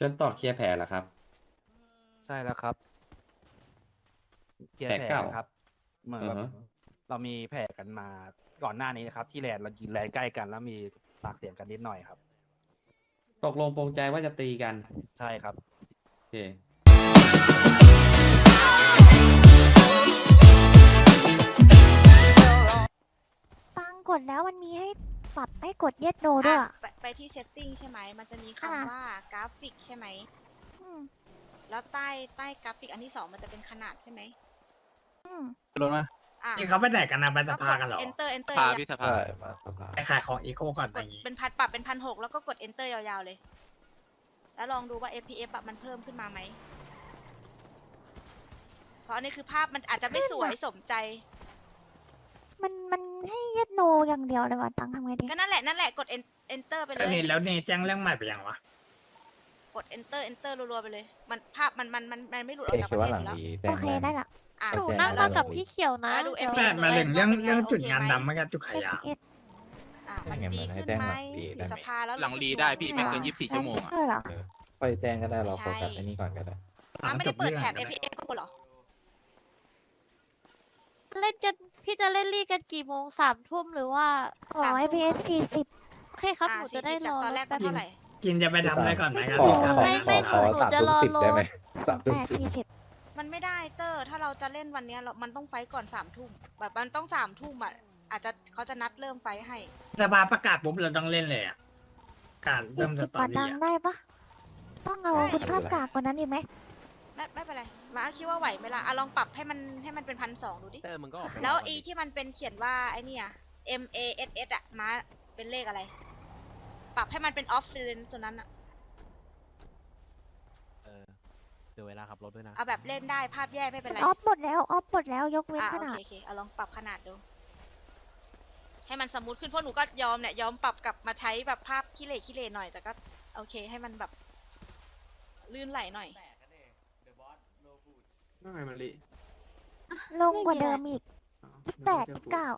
จนต่อเคลียร์แผลเหรอครับ ใช่แล้วครับเคลียร์แผลแผลเก่ากันครับเหมือนอืแบอบฮะ เรามีแผลกันมาก่อนหน้านี้นะครับ ที่แลนด์เรายินแลนด์ใกล้กัน แล้วมีปากเสียงกันนิดหน่อยครับ ตกลงปรงใจว่าจะตีกันใช่ครับ โอเคตังกดแล้วมันมีให้ปรับให้กดเย็ดโดด้วยอะไป ไปที่ setting ใช่ไหม มันจะมีอ่าคำว่ากราฟิกใช่ไหม อืมแล้วใต้ใต้กราฟิกอันที่สองมันจะเป็นขนาดใช่ไหมอืมรถมาอะนี่เขาไปไหนกันนะไปสก็ภากกันดเหรอ enter enter พาอย่าพี่สภาใช่มาสภาไปขายของอีโคก่อนกอดย่างงี้ เป็นพันปรับเป็นพันหกแล้วก็กด enter ยาวๆเลย แล้วลองดูว่า FPS อะมันเพิ่มขึ้นมาไหม เพราะอันนี้คือภาพมันอาจจะไม่สวยสมใจ มันมันให้เย็ดโนอย่างเดียวเลยว่ะตังทำไงดีก็นั่นแหละนั่นแหละกด en- enter ไปเลแล้วยนี่แล้วนี่แจ้งเรื่องใหม่ไปยังวะกด enter enter รัวๆไปเลย มันภาพมันมันมันมันไม่หลุดออเอกจากปคิดระว่าเทศหลัองยู่แล้วดีแจ้โองเคได้ได้ละอะ หนูแล้นั่วงเรามากับพี่เขียวนะดูแต่มาถึงเรื่องเรื่องจุดงานดำมันก็จุดขายยา FPS อะถ้ามันอย่างดีนั้นให้ขึ้นแจ้งไหมหลังดีอได้ยู่ไหมสภาแล้วหลังรู้สึกรีได้ตัวพี่หไม่เกินยี่สิบสี่ชั่วโมงอะเออเหรอค่อยแจ้งก็ได้เราใช่โฟกัสไอ้นี่ก่อนก็ได้อะไม่ได้เปิดแถบจบเรื่อง FPS ก็หรอ เล่นกันพี่จะเล่นลีกกันกี่โมงสามทุ่มหรือว่า ขอ FPS สี่สิบโอ เคครับอะหนูสี่จะได้สิบรจากอตอนแรกแป๊เป็นบเท่าไหร่ กินจะไปทำอะไรก่อนไหมครับขอพี่ขอไม่ไม่ขอหนูขอสามจะทุ่รมอสิบรถ ได้ไหมสามแปทุ่มดสิบสี่สิบมันไม่ได้เตอร์ ถ้าเราจะเล่นวันเนี้ยเรา มันต้องไฟท์ก่อนสามทุ่มแบบมันต้องสามทุ่มอะ อาจจะเขาจะนัดเริ่มไฟท์ให้ สภาประกาศปุ๊บเราต้องเล่นเลยอะการอีเริ่กมสสิบตอกว่ารี่ดังอะได้ปะต้องเอาคุณภาพกากกว่านั้นอีกไหมไม่ไม่เป็นไรมาคิดว่าไหวไหมล่ะอะลองปรับให้มันให้มันเป็นพันสองดูดิแต่มึงก็ออกไปแล้วอีที่มันเป็นเขียนว่าไอ้เนี่ย M A S S อะมาเป็นเลขอะไร ปรับให้มันเป็นออฟฟิเลนตัวนั้นอะเออเดี๋ยวเวลาขับรถด้วยนะ เอาแบบเล่นได้ภาพแย่ไม่เป็นไรออฟหมดแล้วออฟหมดแล้วยกเว้นอะขโอนาเคดโอเคเอาลองปรับขนาดดู ให้มันสมูทขึ้นเพราะหนูก็ยอมเนี่ยยอมปรับกลับมาใช้แบบภาพขี้เหร่ขี้เหร่หน่อยแต่ก็ โอเค ให้มันแบบ ลื่นไหลหน่อยว่าไงมาลิลงกว่าเดิมอีกยี่แปดยี่เก้า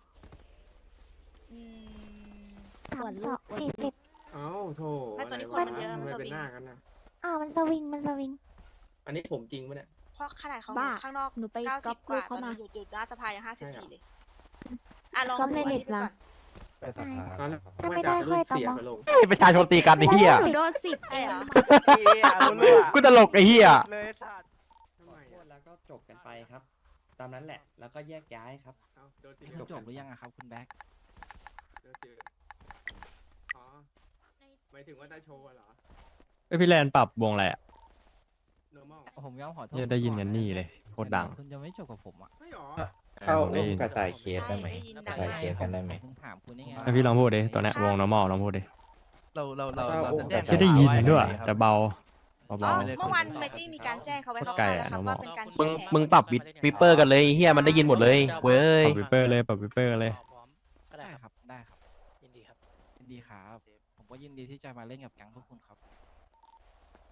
อืม สามสองสี่สิบ เอ้าโถไม่ตอนนี้ะคไรนมันเยอะวมันทำสไเป็นวิงหน้ากันนะอ่ามันสวิงมันสวิง อันนี้ผมจริงปะเนี่ย เพราะขนาดของบ้า ข้างนอกหนูไปเก้าก๊สิอบปกรูว่าปตอเข้านมา นี้อยู่อยู่หน้าสภายังห้าสิบสี่เลยอะลองก๊อปดูในอันเน็นี้ตดูก่ละอนไปสภาตอนแรกถ้าไม่ได้ค่อยตอบเสียมา ไปลงประชาชนตีกันไอ้เหี้ยหนูโดนสิบใช่เหรอ กูตลกไอ้เหี้ยขอโทษแล้วก็จบกันไปครับ ตามนั้นแหละแล้วก็แยกย้ายครับเอ้าโดนตีจบหรือยังอะครับคุณแบ็คโดนตีอ๋อหมาย ถึงว่าได้โชว์อะเหรอ เอ้ยพี่แลนปรับวงอะไรอะ normal ผมย้ำขอโทษเนี่ยได้ยินกันนี่เลยโคตรดัง คุณจะไม่จบกับผมอะไม่หรอเข้าผมได้ร่วมยินกระจายเคสได้ไหมใช่ได้ยินกระจายเคสกันได้ไหม ผมถามคุณนี่ไงให้พี่ลองพูดดิตัวเนี้ยวง normal ลองพูดดิเราเราเราเข้าเราอุ้มจะแจ้งกระจายที่ได้ยินด้วยครับแต่เบาอ๋อเบาเมื่อวานเมตติ้งมีการแจ้งเขาไว้คไก่ร่าวๆอะแล้วครับน้องว่าเป็นการมึงแก้แผนมึงปรับวิวิปเปอร์กันเลยเฮียมันได้ยินหมดเลยเว้ย ปรับวิปเปอร์เลยปรับวิปเปอร์เลย ได้ครับได้ครับยินดีครับยินดีครับผม ก็ยินดีที่จะมาเล่นกับแก๊งพวกคุณครับ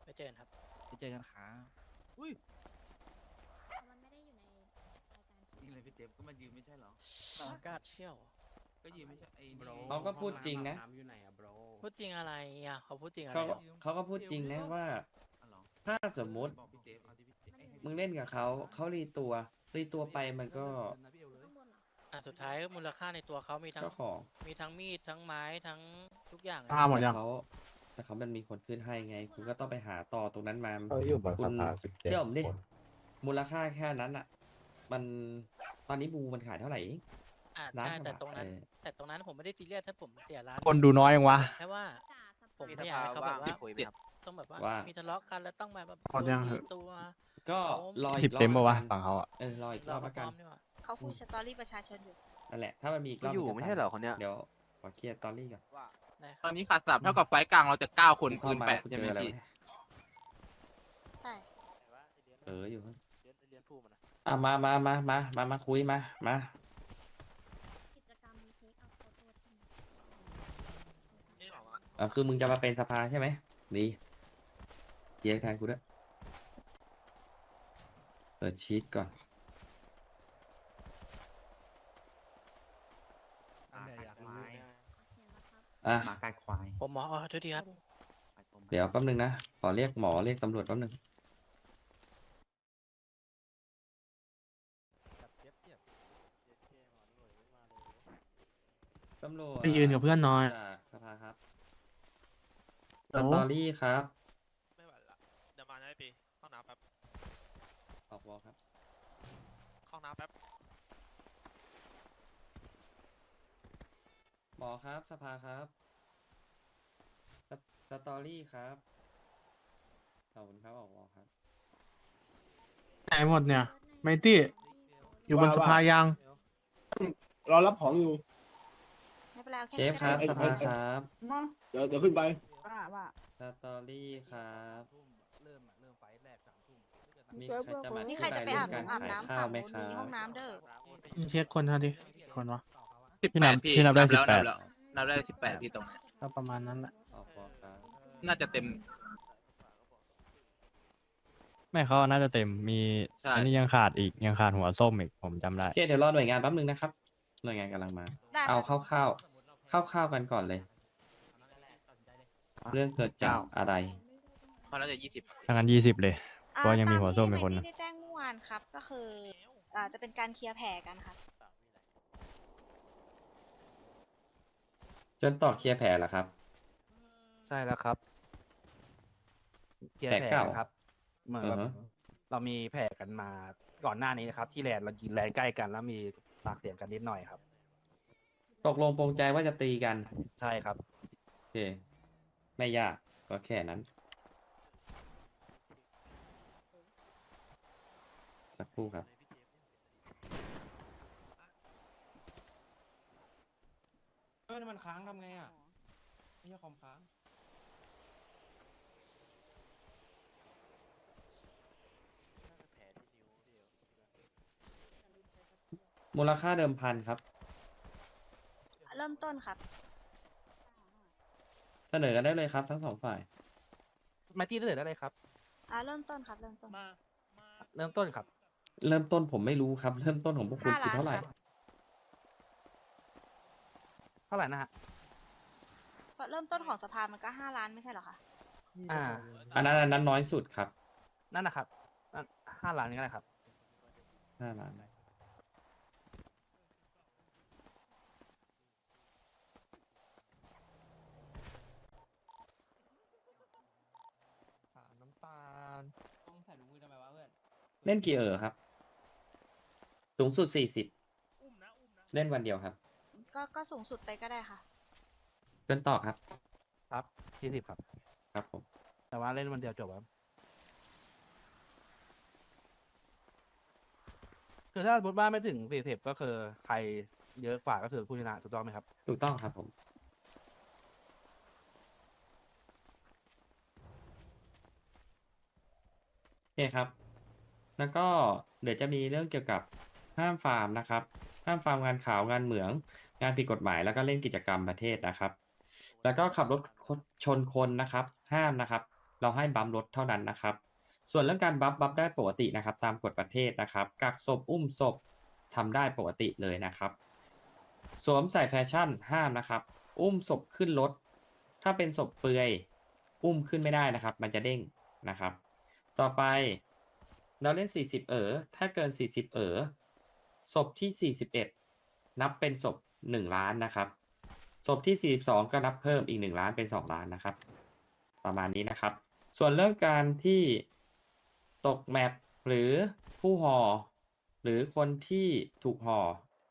ไปเจอกันครับ ไปเจอกันครับนี่เลยพี่เจฟก็มายืมไม่ใช่เหรอกาดเชี่ยวก็ยืมไม่ใช่ไอ้นี่เขาก็พูดจริงนะพูดจริงอะไรอะเขาพูดจริงอะไรเขาก็เขาก็พูดจริงนะว่า อ๋อเหรอถ้าสมมุติบอกพี่เจฟเอาที่พี่เจฟให้ให้มึงเล่นกับเขาเขารีตัวรีตัวไปมันก็ อะสุดท้ายมูลค่าในตัวเขามีทั้งก็ของมีทั้งมีดทั้งไม้ทั้งทุกอย่างอ่าหมดยังแต่เขาแต่เขามันมีคนขึ้นให้ไง คุณก็ต้องไปหาต่อตรงนั้นมา เขาอยู่บนคุสณภาสิบเจ็ดเชื่อผมดิ คน มูลค่าแค่นั้นอะ มันตอนนี้บูมันขายเท่าไหร่เอง อ่าล้านใช่กว่าแต่บาทตรงนั้น เออ แต่ตรงนั้นผมไม่ได้ซีเรียสถ้าผมเสียร้านคนดูน้อยยังวะ แค่ว่า ผมไม่อยากให้เขาแบบว่า ต้องแบบว่าว่ามีทะเลาะกันแล้วต้องมาแบบพอยังเหอะมีตัวก็รอสิอีบกรอบเต็มปะวะลกันฝั่งเขาอะเออรออีกรอบละกัน พร้อมๆดีกว่า เขาคุยสตอรี่ประชาชนอยู่ นั่นแหละ ถ้ามันมีอีกรอบอยู่นจะไม่ใช่เหรอคนเนี้ย เดี๋ยวขอเคลียร์ตอรี่ก่อนได้คตรัอบนนี้ขาดสับเท่ากับไฟล์กลางเราจะเก้าคนเข้าคืนมาแปดคุณใช่เจไหมออะไรพี่วะใช่เอออยู่ครับอะมามามามามามาคุยมามาอะคือมึงจะมาเป็นสภาใช่ไหมดีเคลียร์แทนกูด้วยเปิดชีตก่อน อะ หมากัดควายผมหมออ๋อโทษทีครับเดี๋ยวแป๊บนึงนะ ขอเรียกหมอเรียกตำรวจแป๊บนึง ตำรวจไปยืนกับเพื่อนน้อย จากสภาครับสโอ้ตอรี่ครับ ไม่ไหวละเดี๋ยวมาได้ปีห้องน้ำแป๊บออกวอลครับ ห้องน้ำแป๊บ หมอครับ สภาครับสตสตอรี่ครับขอบคุณครับออกวอลครับ ไหนหมดเนี่ย ไมตี้อยู่บนสภายังรอรับของอยู่ ไม่เป็นไรเอาแค่เชฟนี้ครับก็สได้ภาครับเดี๋ยวเดี๋ยวขึ้นไปสตอรี่ครับ เริ่มเริ่มไฟแรกสามทุ่มมีใครจะมานี่ใครจะไปอาบธิบยน้ำอาบเรื่องการน้ำขายข้าฝั่วงไหมนู้นครัมีห้องบน้ำเด้อ เช็คคนเท่าดิคนวะ พี่นับพี่นับได้สิบแปดนับได้สิบแปดพี่ตรงนี้ก็ประมาณนั้นแหละออกวอลครับน่าจะเต็ม ไม่เขาน่าจะเต็มมีใช่ อันนี้ยังขาดอีกยังขาดหัวส้มอีกผมจำได้ โอเคเดี๋ยวรอหน่วยงานแป๊บนึงนะครับ หน่วยงานกำลังมา ได้เอาครับคร่าวๆคร่าวๆกันก่อนเลย เรื่องเกิดจากอะไร เขาน่าจะยี่สิบถ้างั้นยี่สิบเลย อ่เพราะยังมีหัวส้มตอีกคนที่นึงไได้แจ้งเมื่อวานครับ ก็คืออ่าจะเป็นการเคลียร์แผลกันครับ จนต่อเคลียร์แผลเหรอครับ ใช่แล้วครับเคลียร์แผลแผลเก่าครับ เหมือนอืแบอบฮะ เรามีแผลกันมาก่อนหน้านี้นะครับ ที่แลนด์เรากินแลนด์ใกล้กัน แล้วมีปากเสียงกันนิดหน่อยครับ ตกลงปรงใจว่าจะตีกันใช่ครับ โอเค ไม่ยากก็แค่นั้น สักครู่ครับ เออมันค้างทำไงอะไม่ใช่คอมค้างมูลค่าเดิมพันครับ เริ่มต้นครับ เสนอกันได้เลยครับ ทั้งสองฝ่าย มาตี้ได้เลยครับ อ่าเริ่มต้นครับ เริ่มต้น เริ่มต้นครับ เริ่มต้นผมไม่รู้ครับ เริ่มต้นของพวกคุณห้าคือล้านเท่าไหร่ครับ เท่าไหร่นะฮะก็เริ่มต้นของสภามันก็ห้าล้านไม่ใช่เหรอคะอ่า อันนั้นอันนั้นน้อยสุดครับนั่นนะครับนั่นห้าล้านนี่ก็ได้ครับ ห้าล้านน้ำตาลต้องใส่ถุงมือทำไมวะเพื่อนเล่นกี่เออครับ สูงสุดสี่สิบเล่นวันเดียวครับ ก็ก็สูงสุดไปก็ได้ค่ะเกินต่อครับครับที่สิบครับ ครับผมแต่ว่าเล่นวันเดียวจบครับคือถ้าสมมติว่าไม่ถึงสี่สิบก็คือใครเยอะกว่าก็คือผู้ชนะถูกต้องไหมครับ ถูกต้องครับผม โอเคครับ แล้วก็เดี๋ยวจะมีเรื่องเกี่ยวกับห้ามฟาร์มนะครับ ห้ามฟาร์มงานข่าวงานเหมือง งานผิดกฎหมายแล้วก็เล่นกิจกรรมประเทศนะครับ แล้วก็ขับรถชนคนนะครับ ห้ามนะครับ เราให้บัมรถเท่านั้นนะครับ ส่วนเรื่องการบัฟบัฟได้ปกตินะครับ ตามกฎประเทศนะครับกักศพอุ้มศพทำได้ปกติเลยนะครับ สวมใส่แฟชั่นห้ามนะครับ อุ้มศพขึ้นรถ ถ้าเป็นศพเปลือย อุ้มขึ้นไม่ได้นะครับ มันจะเด้งนะครับ ต่อไปเราเล่น 40 เอ๋อถ้าเกิน 40 เอ๋อศพที่ 41 นับเป็นศพ 1ล้านนะครับ ศพที่42ก็นับเพิ่มอีก1ล้านเป็น2ล้านนะครับ ประมาณนี้นะครับ ส่วนเรื่องการที่ตกแมปหรือผู้ห่อหรือคนที่ถูกห่อ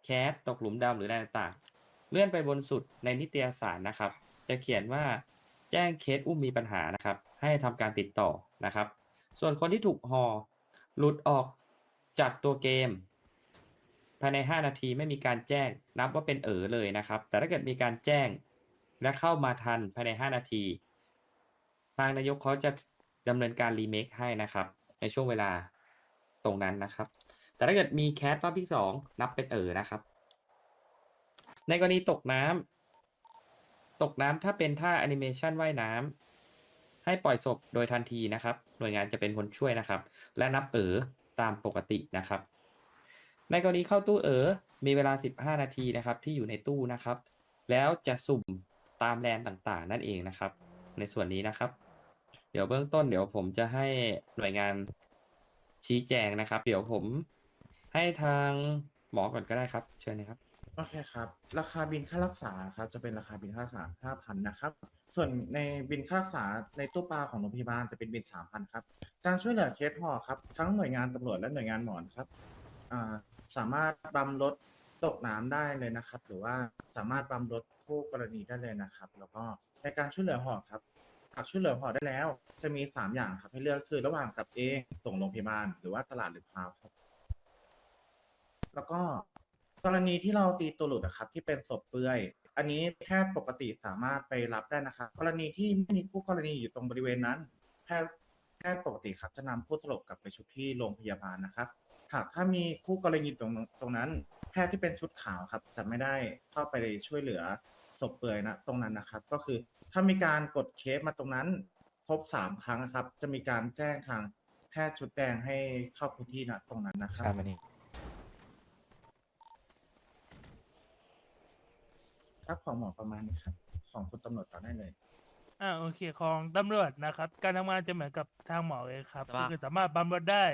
แคสตกหลุมดำหรืออะไรต่างเลื่อนไปบนสุดในนิตยสารนะครับ จะเขียนว่าแจ้งเคสอุ้มมีปัญหานะครับ ให้ทำการติดต่อนะครับ ส่วนคนที่ถูกห่อหลุดออกจากตัวเกม ภายใน 5 นาทีไม่มีการแจ้ง นับว่าเป็นเอ๋อเลยนะครับ แต่ถ้าเกิดมีการแจ้งและเข้ามาทันภายใน 5 นาที ทางนายกเขาจะดำเนินการรีเมคให้นะครับ ในช่วงเวลาตรงนั้นนะครับ แต่ถ้าเกิดมีแคสรอบที่สองนับเป็นเอ๋อนะครับ ในกรณีตกน้ำตกน้ำถ้าเป็นท่าแอนิเมชันว่ายน้ำให้ปล่อยศพโดยทันทีนะครับ หน่วยงานจะเป็นคนช่วยนะครับ และนับเอ๋อตามปกตินะครับ ในกรณีเข้าตู้เอ๋อมีเวลา 15 นาทีนะครับที่อยู่ในตู้นะครับ แล้วจะสุ่มตามแลนต่างๆ นั่นเองนะครับ ในส่วนนี้นะครับ เดี๋ยวเบื้องต้นเดี๋ยวผมจะให้หน่วยงานชี้แจงนะครับ เดี๋ยวผมให้ทางหมอก่อนก็ได้ครับ เชิญนะครับ โอเคครับ ราคาบินค่ารักษาครับจะเป็นราคาบินค่ารักษาห้าพันนะครับ ส่วนในบินค่ารักษาในตู้ปลาของโรงพยาบาลจะเป็นบินสามพันครับ การช่วยเหลือเคสห่อครับ ทั้งหน่วยงานตำรวจและหน่วยงานหมอนครับ อ่า สามารถบำรถตกน้ำได้เลยนะครับ หรือว่าสามารถบำรถคู่กรณีได้เลยนะครับ แล้วก็ในการช่วยเหลือหอครับหากช่วยเหลือหอได้แล้ว จะมีสามอย่างครับให้เลือกคือระหว่างกับเองส่งโรงพยาบาลหรือว่าตลาดหรือพาวครับ แล้วก็กรณีที่เราตีตัวหลุดอะครับ ที่เป็นศพเปลือย อันนี้แพทย์ปกติสามารถไปรับได้นะครับ กรณีที่ไม่มีคู่กรณีอยู่ตรงบริเวณนั้นแพทย์แพทย์ปกติครับจะนำผู้สลบกลับไปชุบที่โรงพยาบาลนะครับ หากถ้ามีคู่กรณีตรงตรงนั้น แพทย์ที่เป็นชุดขาวครับ จะไม่ได้เข้าไปช่วยเหลือศพเปลือยนะตรงนั้นนะครับ ก็คือถ้ามีการกดเคสมาตรงนั้น ครบสามครั้งนะครับ จะมีการแจ้งทางแพทย์ชุดแดงให้เข้าพื้นที่นะตรงนั้นนะครับใช่ไหมนี่ครับของหมอประมาณนี้ครับ ของคุณตำรวจต่อได้เลย อ่าโอเคของตำรวจนะครับ การทำงานจะเหมือนกับทางหมอเลยครับแต่ก็ว่าคือสามารถบำบัดได้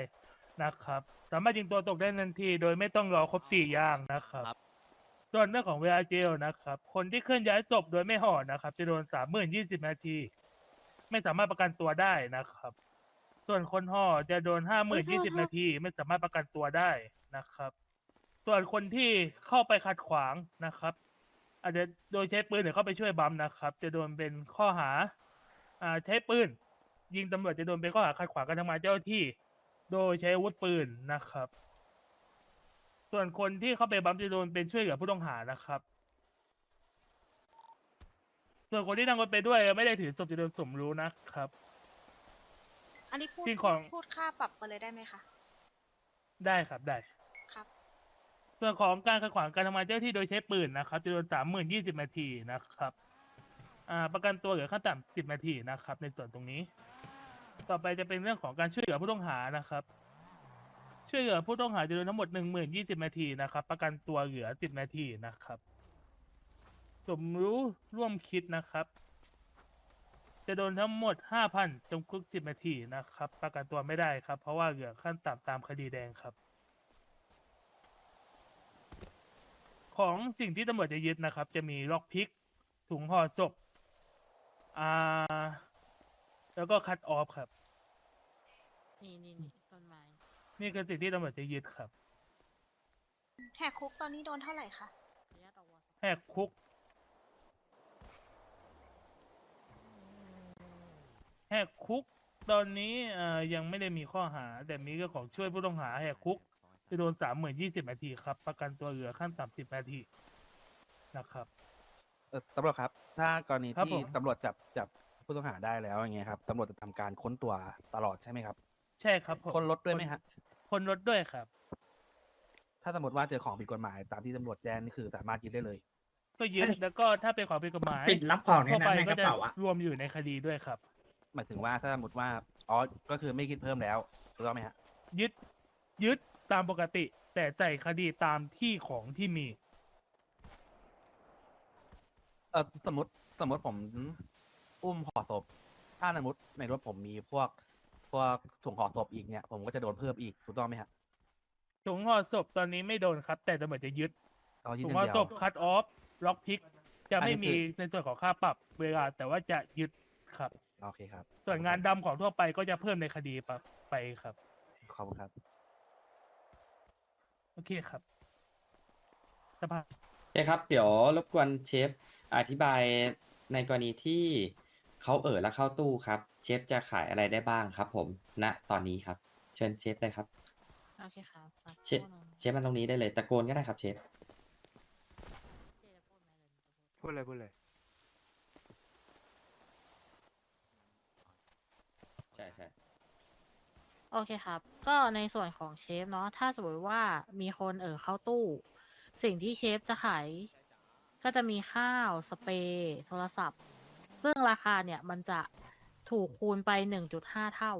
นะครับ สามารถยิงตัวตกได้ทันที โดยไม่ต้องรอครบสี่อย่างนะครับ ส่วนเรื่องของเวลาเจลนะครับ คนที่เคลื่อนย้ายศพโดยไม่ห่อนะครับ จะโดนสามหมื่นยี่สิบนาที ไม่สามารถประกันตัวได้นะครับ ส่วนคนห่อจะโดนห้าหมื่นยี่สิบนาที ไม่สามารถประกันตัวได้นะครับ ส่วนคนที่เข้าไปขัดขวางนะครับอาจจะโดยใช้ปืนหรือเข้าไปช่วยบัมนะครับ จะโดนเป็นข้อหา อ่าใช้ปืน ยิงตำรวจจะโดนเป็นข้อหาขัดขวางการทำงานเจ้าหน้าที่ โดยใช้อาวุธปืนนะครับ ส่วนคนที่เข้าไปบัมจะโดนเป็นช่วยเหลือผู้ต้องหานะครับ ส่วนคนที่นั่งรถไปด้วยไม่ได้ถือศพจะโดนสมรู้นะครับ อันนี้พูดสิ่งของ พูดค่าปรับมาเลยได้ไหมคะ ได้ครับได้ ครับ ส่วนของการขัดขวางการทำงานเจ้าหน้าที่โดยใช้ปืนนะครับจะโดนสามหมื่นยี่สิบนาทีนะครับ อ่า ประกันตัวเหลือขั้นต่ำสิบนาทีนะครับ ในส่วนตรงนี้ ต่อไปจะเป็นเรื่องของการช่วยเหลือผู้ต้องหานะครับ ช่วยเหลือผู้ต้องหาจะโดนทั้งหมดหนึ่งหมื่นยี่สิบนาทีนะครับ ประกันตัวเหลือสิบนาทีนะครับ สมรู้ร่วมคิดนะครับ จะโดนทั้งหมดห้าพันจำคุกสิบนาทีนะครับ ประกันตัวไม่ได้ครับ เพราะว่าเหลือขั้นต่ำตามคดีแดงครับ ของสิ่งที่ตำรวจจะยึดนะครับ จะมีล็อกพิก ถุงห่อศพอ่า แล้วก็คัตออฟครับ นี่นี่นี่ต้นไม้ นี่คือสิ่งที่ตำรวจจะยึดครับแหกคุกตอนนี้โดนเท่าไหร่คะ ขออนุญาตเอาวอลแหกคุกแหกคุก ตอนนี้เอ่อยังไม่ได้มีข้อหา แต่มีเรื่องของช่วยผู้ต้องหาแหกคุกจะโดนสามหมื่นยี่สิบนาทีครับ ประกันตัวเหลือขั้นต่ำสิบนาทีนะครับ เออตำรวจครับ ถ้ากรณีครับที่ผม ตำรวจจับจับ ผู้ต้องหาได้แล้วอย่างเงี้ยครับตำรวจจะทำการค้นตัวตลอดใช่ไหมครับ ใช่ครับผมค้นรถด้วยไหมฮะ คนรถด้วยครับ ถ้าสมมติว่าเจอของผิดกฎหมาย ตามที่ตำรวจแจ้งนี่คือสามารถยึดได้เลย ก็ยึดแล้วก็ถ้าเป็นของผิดกฎหมายปิดรับของในทั่วนั้ไปนในก็กระจะเป๋าอะรวมอยู่ในคดีด้วยครับ หมายถึงว่าถ้าสมมติว่าอ๋อก็คือไม่คิดเพิ่มแล้วถูกต้องไหมฮะยึดยึดตามปกติ แต่ใส่คดีตามที่ของที่มี เออสมมติสมมติผม อุ้มห่อศพ ถ้าสมมติในรถผมมีพวก พวกถุงห่อศพอีกเนี่ย ผมก็จะโดนเพิ่มอีกถูกต้องไหมฮะถุงห่อศพตอนนี้ไม่โดนครับ แต่ตำรวจจะยึดเอายึดถุองย่างห่อเดียวศพคัตออฟล็อกพิก จะอันนี้ไม่มีคือในส่วนของค่าปรับเวลา แต่ว่าจะยึดครับโอเคครับ ส่วนงานดำของทั่วไปก็จะเพิ่มในคดีปรับไปครับขอบคุณครับโอเคครับสภาโอเคครับ เดี๋ยวรบกวนเชฟอธิบายในกรณีที่ เขาเอ่อแล้วเข้าตู้ครับ เชฟจะขายอะไรได้บ้างครับ ผมณตอนนี้ครับ เชิญเชฟเลยครับ โอเคครับสักคเชฟรู่หนึ่งเชฟมันตรงนี้ได้เลยตะโกนก็ได้ครับเชฟเจ๊จะพูดไหมหรือจะพูดพูดเลยพูดเลยใช่ใช่โอเคครับ ก็ในส่วนของเชฟเนาะถ้าสมมติว่ามีคนเออเข้าตู้ สิ่งที่เชฟจะขายก็จะมีข้าวสเปรย์โทรศัพท์ ซึ่งราคาเนี่ยมันจะถูกคูณไปหนึ่งจุดห้าเท่า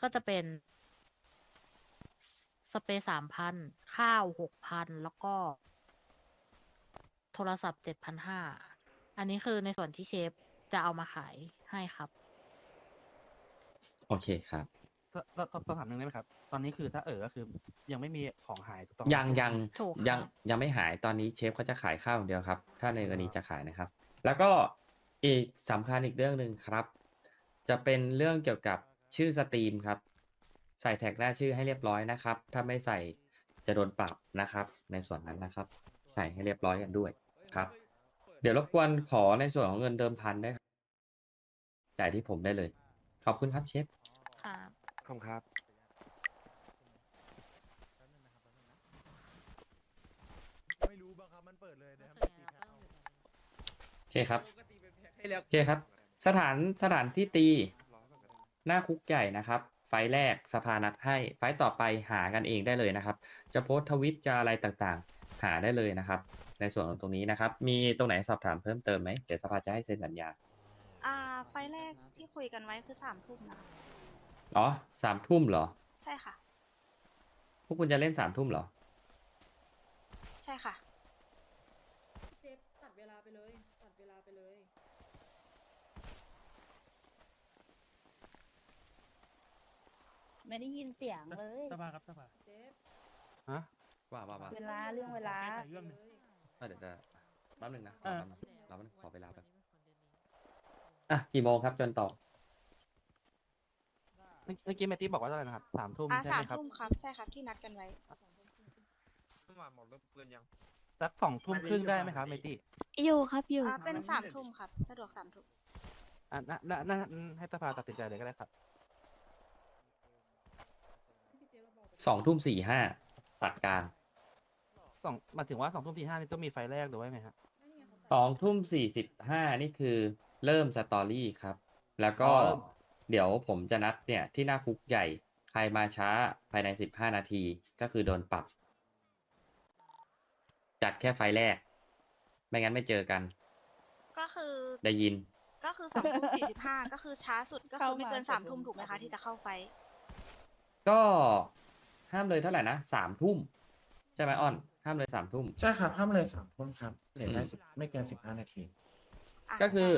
ก็จะเป็น สเปรย์สามพันข้าวหกพันแล้วก็ โทรศัพท์เจ็ดพันห้าอันนี้คือในส่วนที่เชฟจะเอามาขายให้ครับ โอเคครับ สสสอบถามหนึ่งได้ไหมครับ ตอนนี้คือถ้าเออก็คือยังไม่มีของหายถูกต้องยังยังถูกยังค่ะยังไม่หายตอนนี้เชฟเขาจะขายข้าวอย่างเดียวครับ ถ้าในกรณีจะขายนะครับ แล้วก็อีกสำคัญอีกเรื่องหนึ่งครับ จะเป็นเรื่องเกี่ยวกับชื่อสตรีมครับ ใส่แท็กหน้าชื่อให้เรียบร้อยนะครับ ถ้าไม่ใส่จะโดนปรับนะครับ ในส่วนนั้นนะครับ ใส่ให้เรียบร้อยกันด้วยครับ เดี๋ยวรบกวนขอในส่วนของเงินเดิมพันด้วยครับจ่ายที่ผมได้เลย ขอบคุณครับเชฟครับขอบครับ ไม่รู้บังคับมันเปิดเลยนะครับ โอเคครับโอเคครับ สถานสถานที่ตี หน้าคุกใหญ่นะครับ ไฟล์แรกสภานัดให้ ไฟล์ต่อไปหากันเองได้เลยนะครับ จะโพสต์ทวิตจะอะไรต่างๆ หาได้เลยนะครับ ในส่วนของตรงนี้นะครับ มีตรงไหนสอบถามเพิ่มเติมไหมเดี๋ยวสภาจะให้เซ็นสัญญา อ่า ไฟล์แรกที่คุยกันไว้คือสามทุ่มนะคะอ๋อสามทุ่มเหรอ ใช่ค่ะ พวกคุณจะเล่นสามทุ่มเหรอ ใช่ค่ะ ตัดเวลาไปเลย ตัดเวลาไปเลย ไม่ได้ยินเสียงเลย สภาครับสภาเจฟฮะว่าว่าว่าเวลาเรื่องเวลาแก้ไขเรื่องหนึ่ง อะเดี๋ยวจะแป๊บหนึงนะเออ แป๊บนึงเรามันขอเวลาแป๊บอะกี่โมงครับจนตอบเมื่อเมื่อกี้แมตตี้บอกว่าเท่าไหร่นะครับสามทุ่มอ่าใช่สาไหมมครับทุ่มครับ ใช่ครับที่นัดกันไว้ เมื่อวานหมดเริ่มเปืนยัง สักสองทุ่มครึ่งได้ไหมครับแมตตี้อยู่ครับอยู่ อ่าเป็นสามทุ่มครับ สะดวกสามทุ่ม อะน่าน่าน่าให้สภาตัดสินใจเลยก็ได้ครับ สองทุ่มสี่ห้าตัดกลางสองหมายถึงว่าสองทุ่มที่ห้านี่ต้องมีไฟแรกหรือว่าไงฮะ สองทุ่มสี่สิบห้านี่คือเริ่มสตอรี่ครับ แล้วก็อ๋อเริ่ม เดี๋ยวผมจะนัดเนี่ยที่หน้าคุกใหญ่ ใครมาช้าภายในสิบห้านาทีก็คือโดนปรับ จัดแค่ไฟล์แรก ไม่งั้นไม่เจอกัน ก็คือได้ยิน ก็คือสองทุ่มสี่สิบห้าก็คือช้าสุดก็คือไม่เกินสามทุ่มถูกไหมคะ ที่จะเข้าไฟท์ก็ ห้ามเลยเท่าไหร่นะสามทุ่มใช่ไหมอ้อน ห้ามเลยสามทุ่ม ใช่ครับห้ามเลยสามทุ่มครับเลทได้อืมสิบไม่เกินสิบห้านาทีอะก็คือ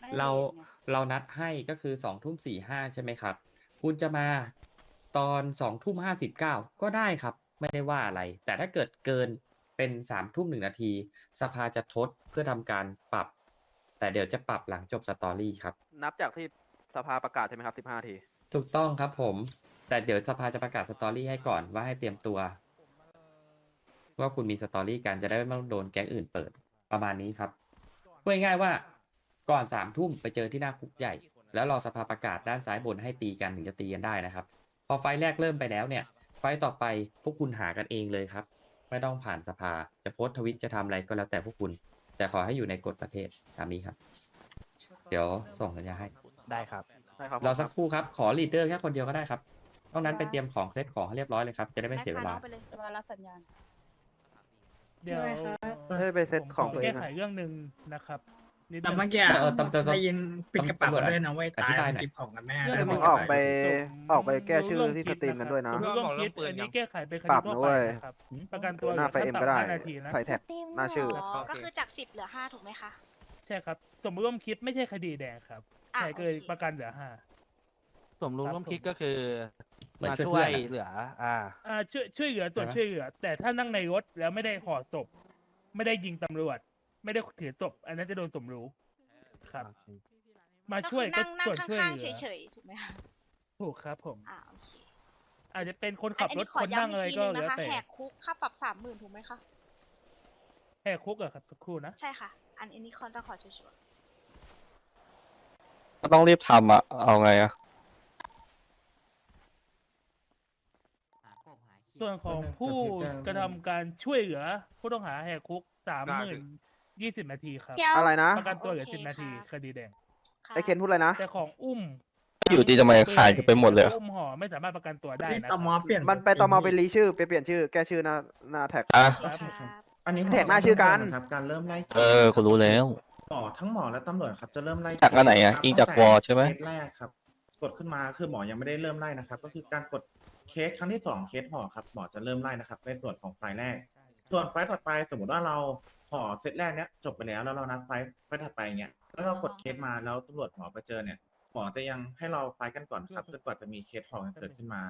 ได้เราเลทไงเรานัดให้ก็คือสองทุ่มสี่ห้าใช่ไหมครับ คุณจะมาตอนสองทุ่มห้าสิบเก้าก็ได้ครับ ไม่ได้ว่าอะไร แต่ถ้าเกิดเกินเป็นสามทุ่มหนึ่งนาที สภาจะทดเพื่อทำการปรับ แต่เดี๋ยวจะปรับหลังจบสตอรี่ครับ นับจากที่สภาประกาศใช่ไหมครับสิบห้าที ถูกต้องครับผม แต่เดี๋ยวสภาจะประกาศสตอรี่ให้ก่อนว่าให้เตรียมตัว ว่าคุณมีสตอรี่กันจะได้ไม่ต้องโดนแก๊งอื่นเปิดประมาณนี้ครับพูดง่ายๆว่า ก่อนสามทุ่มไปเจอที่หน้าคุกใหญ่ แล้วรอสภาประกาศด้านซ้ายบนให้ตีกันถึงจะตีกันได้นะครับ พอไฟล์แรกเริ่มไปแล้วเนี่ย ไฟล์ต่อไปพวกคุณหากันเองเลยครับ ไม่ต้องผ่านสภาจะโพสต์ทวิตจะทำอะไรก็แล้วแต่พวกคุณ แต่ขอให้อยู่ในกฎประเทศตามนี้ครับ เดี๋ยวส่งสัญญาให้ได้ครับใช่ครับรอสักครู่ครับ ขอลีดเดอร์แค่คนเดียวก็ได้ครับ นอกนั้นไปเตรียมของเซตของให้เรียบร้อยเลยครับ จะได้ไม่เสียเวลาแม็กพาน้องไปเลยจะมารับสัญญาณ เดี๋ยวให้ไปเซ็ตของผมตัวเอแก้งไขอะ เรื่องหนึ่งนะครับนิดแต่นึงเมื่อกี้เออตำตำตำได้ยินปิดกระเป๋าตำรวจอะด้วยนะเว้ยอตายธิบายหน่อยมันเก็บของกันแม่เรื่เดี๋ยวขมึองออกไปผมออกไปแก้ชื่อที่สตรีมกันด้วยนะผมร่วมคิดอันนี้แก้ไขเป็นคปรัดีบทั่วนะไปเว้ยนะครับประกันตัวหน้าไฟเอ็มก็ได้ขั้นต่ำห้านาทีนะใส่แท็กสตรีมหน้าชื่อเหรอ๋อ ก็คือจากสิบเหลือห้าถูกไหมคะ ใช่ครับสมมติร่วมคิดไม่ใช่คดีแดงครับอะใช่ก็เลยโอเค ประกันเหลือห้า สมรู้ครับร่วมคิดผมก็คือเหมือนมาช่ช่ววยยเพื่อนอะ เหลือ อ่า อ่าช่วยช่วยเหลือส่วนใช่ไหมช่วยเหลือ แต่ถ้านั่งในรถแล้วไม่ได้ห่อศพ ไม่ได้ยิงตำรวจ ไม่ได้ถือศพ อันนั้นจะโดนสมรู้ครับ มาก็ช่วยคือก็นั่งนั่งส่วนช่วยข้างเหลืๆอเฉยๆถูกไหมคะถูกครับ ผม อ่าโอเคอาจจะเป็นคนอัขับนรนี้ถขอคนนั่งย้ำอะไรอีกทีก็นึงแล้วนะคะแต่แหกคุกค่าปรับสามหมื่นถูกไหมคะแหกคุกอะครับสักครู่นะใช่ค่ะอันนี้คอนต้องขอชัวร์ก็ต้องรีบทำอะเอาไงอะ ส่วนของแป๊บนึงผู้เดี๋ยวพี่แจ้งกระทำการช่วยเหลือ ผู้ต้องหาแหกคุกสามหมื่นยี่สิบนาทีครับอะไรนะ ประกันตัวเหลือสิบนาทีคดีแดงค่ะไอเคนพูดอะไรนะ แต่ของอุ้มอยู่ดีทำไมขายกันไปหมดเลยอะ อุ้มห่อไม่สามารถประกันตัวได้นี่นะตมเปลี่ยนมันไปตอมอไปรีชื่อไปเปลี่ยนชื่อแก้ชื่อหน้าหน้าแท็ก อะโอเคครับ อันนี้ผมแท็กหน้าชื่อกัน ครับการเริ่มไล่เออคุณรู้แล้ว หมอทั้งหมอและตำรวจครับจะเริ่มไล่จากอันไหนอะครับอิงจากตั้แต่วอใช่ไหม เคสแรกครับ กดขึ้นมาคือหมอยังไม่ได้เริ่มไล่นะครับ ก็คือการกด เคสครั้งที่สองเคสห่อครับหมอจะเริ่มไล่นะครับ ในส่วนของไฟล์แรก ส่วนไฟล์ถัดไปสมมติว่าเราห่อเซตแรกเนี้ยจบไปแล้วแล้วเรานัดไฟล์ไฟล์ถัดไปเงี้ยแล้วเรากดเคสมาแล้วตำรวจหมอไปเจอเนี่ยหมอจะยังให้เราไฟท์กันก่อนครับจนกว่าจะมีเคสห่อกันเกิดขึ้นมา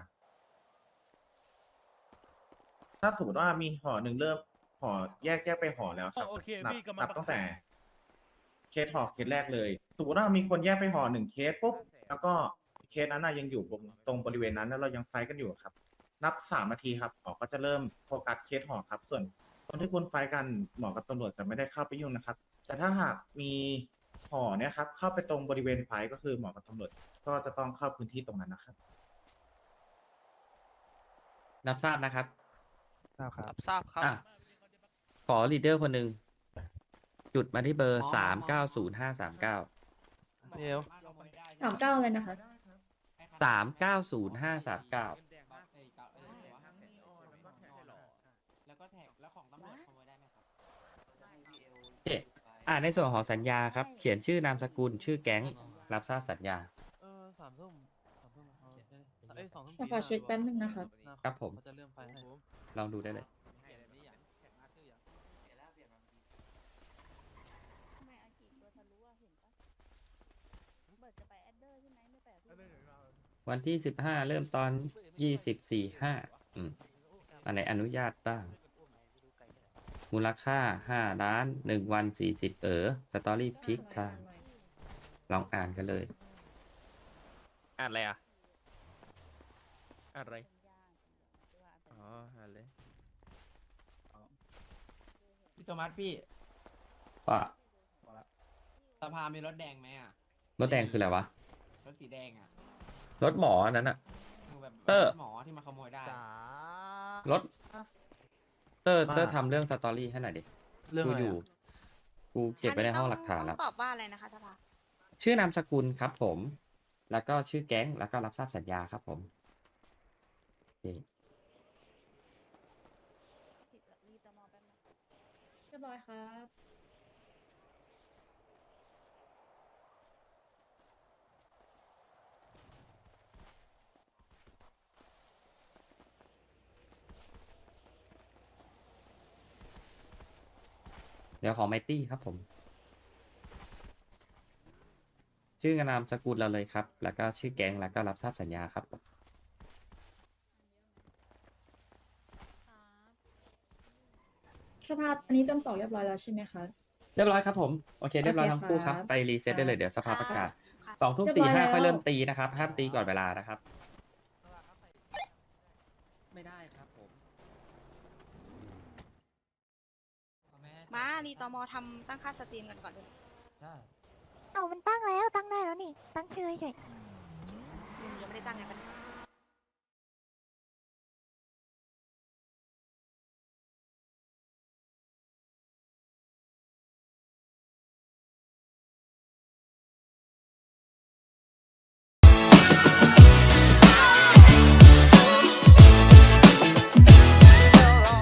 ถ้าสมมติว่ามีห่อหนึ่งเริ่มห่อแยกแยกไปห่อแล้วครับอ๋อโอเคนับพี่กำลัง นับประตั้งแต่กาศเคสห่อเคสแรกเลยสมมติว่ามีคนแยกไปห่อหนึ่งเคสปุ๊บแล้วก็ เคสนั้นน่ะยังอยู่ตรงตรงบริเวณนั้นแล้วเรายังไฟท์กันอยู่ครับ นับสามนาทีครับหมอก็จะเริ่มโฟกัสเคสห่อครับ ส่วนคนที่คุณไฟท์กันหมอกับตำรวจจะไม่ได้เข้าไปยุ่งนะครับ แต่ถ้าหากมีห่อเนี่ยครับเข้าไปตรงบริเวณไฟท์ก็คือหมอกับตำรวจก็จะต้องเข้าพื้นที่ตรงนั้นนะครับรับทราบนะครับครับ รับทราบครับ อะขอลีดเดอร์คนหนึ่งจุดมาที่เบอร์สามเก้าศูนย์ห้าสามเก้า เดี๋ยว สามเก้าเลยนะคะ สามเก้าศูนย์ห้าสามเก้าแล้วก็แท็กแล้วของตำรวจขโมยได้ไหมครับโอเคอ่าในส่วนของสัญญาครับ เขียนชื่อนามสกุลชื่อแก๊ง รับทราบสัญญา เออสามทุ่มสามทุ่มเขาเอ้ยสองทุ่มแต่ขอเช็คแป๊บนึงนะครับ ครับผม เขาจะเริ่มไฟให้ ลองดูได้เลย วันที่สิบห้าเริ่มตอนยี่สิบสี่ห้าอืมอันไหนอนุญาตบ้าง มูลค่าห้าล้านหนึ่งวันสี่สิบเออสตอรี่พิกทางลองอ่านกันเลย อ่านอะไรอะอ่านอะไร อ๋ออ่านเลยพี่โทมัสพี่ว่าสภามีรถแดงไหมอะรถแดงคืออะไรวะ รถสีแดงอะ รถหมออันนั้นอะ คือแบบเออ หมอที่มาขโมยได้รถเตอร์เตอร์ทำเรื่องสตอรี่ให้หน่อยดิเรื่องกูอะไรอยู่ อะกูเก็บไว้ในห้องหลักฐานต้แล้วองตอบว่าอะไรนะคะสภาชื่อนามสกุลครับผม แล้วก็ชื่อแก๊ง แล้วก็รับทราบสัญญาครับผมโอเคเรียบร้อยครับ ดี๋ยวของไมตี้ครับผม ชื่อนามสกุลเราเลยครับ แล้วก็ชื่อแก๊งแล้วก็รับทราบสัญญาครับสภาพอันนี้จำต่อเรียบร้อยแล้วใช่ไหมคะ เรียบร้อยครับผมโอเคเรียบร้อยโอเคทั้งคู่ครับครับไปรีเซ็ตได้เลยเดี๋ยวสภาประกาศค่ะสองทุ่มเรียบสี่ร้อยห้าแล้วค่อยเริ่มตีนะครับห้ามตีก่อนเวลานะครับ มานี่ตอมอทำตั้งค่าสตรีมกันก่อนเลยใช่เอามันตั้งแล้วตั้งได้แล้วนี่ ตั้งชื่อเฉยยังไม่ได้ตั้งไงปัญ